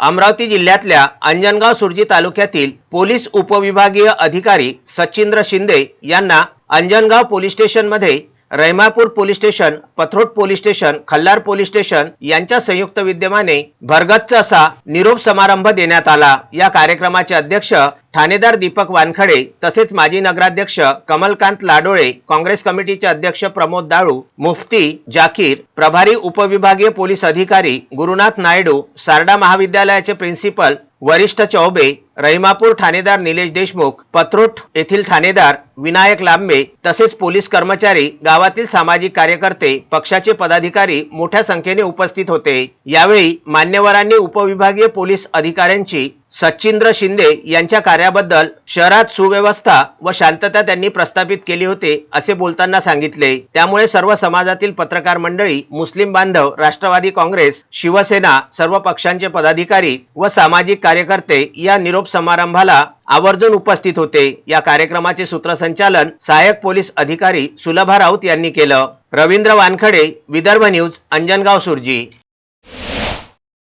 अमरावती जिल्ह्यातल्या अंजनगाव सुरजी तालुक्यातील पोलीस उपविभागीय अधिकारी सचिंद्र शिंदे यांना अंजनगाव पोलीस स्टेशनमध्ये Raimapur police station Pathrot police station Khallar police station यांच्या संयुक्त विद्यमाने भरगच्च असा निरोप समारंभ देण्यात आला. या कार्यक्रमाचे अध्यक्ष ठाणेदार दीपक वानखडे तसेच माजी नगराध्यक्ष कमलकांत लाडोळे काँग्रेस कमिटीचे अध्यक्ष प्रमोद दाळू मुफ्ती जाकीर प्रभारी उपविभागीय पोलीस अधिकारी गुरुनाथ नायडू सारडा महाविद्यालयाचे प्रिन्सिपल वरिष्ठ चौबे रहिमापूर ठाणेदार निलेश देशमुख पत्रोट येथील ठाणेदार विनायक लांबे तसेच पोलीस कर्मचारी गावातील सामाजिक कार्यकर्ते पक्षाचे पदाधिकारी मोठ्या संख्येने उपस्थित होते. यावेळी मान्यवरांनी उपविभागीय पोलीस अधिकाऱ्यांची सचिंद्र शिंदे यांच्या कार्याबद्दल शहरात सुव्यवस्था व शांतता त्यांनी प्रस्थापित केली होते असे बोलताना सांगितले. त्यामुळे सर्व समाजातील पत्रकार मंडळी मुस्लिम बांधव राष्ट्रवादी काँग्रेस शिवसेना सर्व पक्षांचे पदाधिकारी व सामाजिक कार्यकर्ते या निरोप समारंभाला आवर्जून उपस्थित होते. या कार्यक्रमाचे सूत्रसंचालन सहाय्यक पोलीस अधिकारी सुलभा राऊत यांनी केलं. रवींद्र वानखडे विदर्भ न्यूज अंजनगाव सुरजी.